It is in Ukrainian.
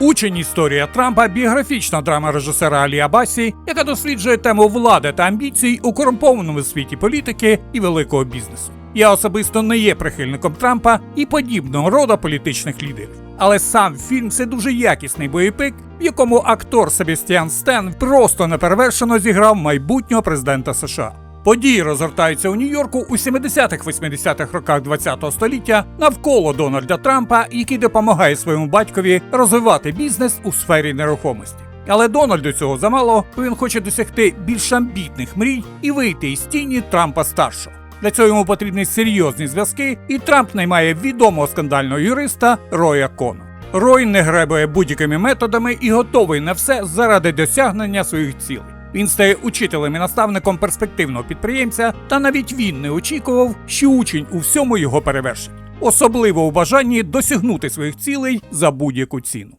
Учень історія Трампа біографічна драма режисера Алі Абасі, яка досліджує тему влади та амбіцій у корумпованому світі політики і великого бізнесу. Я особисто не є прихильником Трампа і подібного роду політичних лідерів. Але сам фільм це дуже якісний боєпик, в якому актор Себастьян Стен просто неперевершено зіграв майбутнього президента США. Події розгортаються у Нью-Йорку у 70-х-80-х роках ХХ століття навколо Дональда Трампа, який допомагає своєму батькові розвивати бізнес у сфері нерухомості. Але Дональду цього замало, бо він хоче досягти більш амбітних мрій і вийти із тіні Трампа старшого. Для цього йому потрібні серйозні зв'язки, і Трамп наймає відомого скандального юриста Роя Кона. Рой не гребує будь-якими методами і готовий на все заради досягнення своїх цілей. Він стає учителем і наставником перспективного підприємця, та навіть він не очікував, що учень у всьому його перевершить, особливо у бажанні досягнути своїх цілей за будь-яку ціну.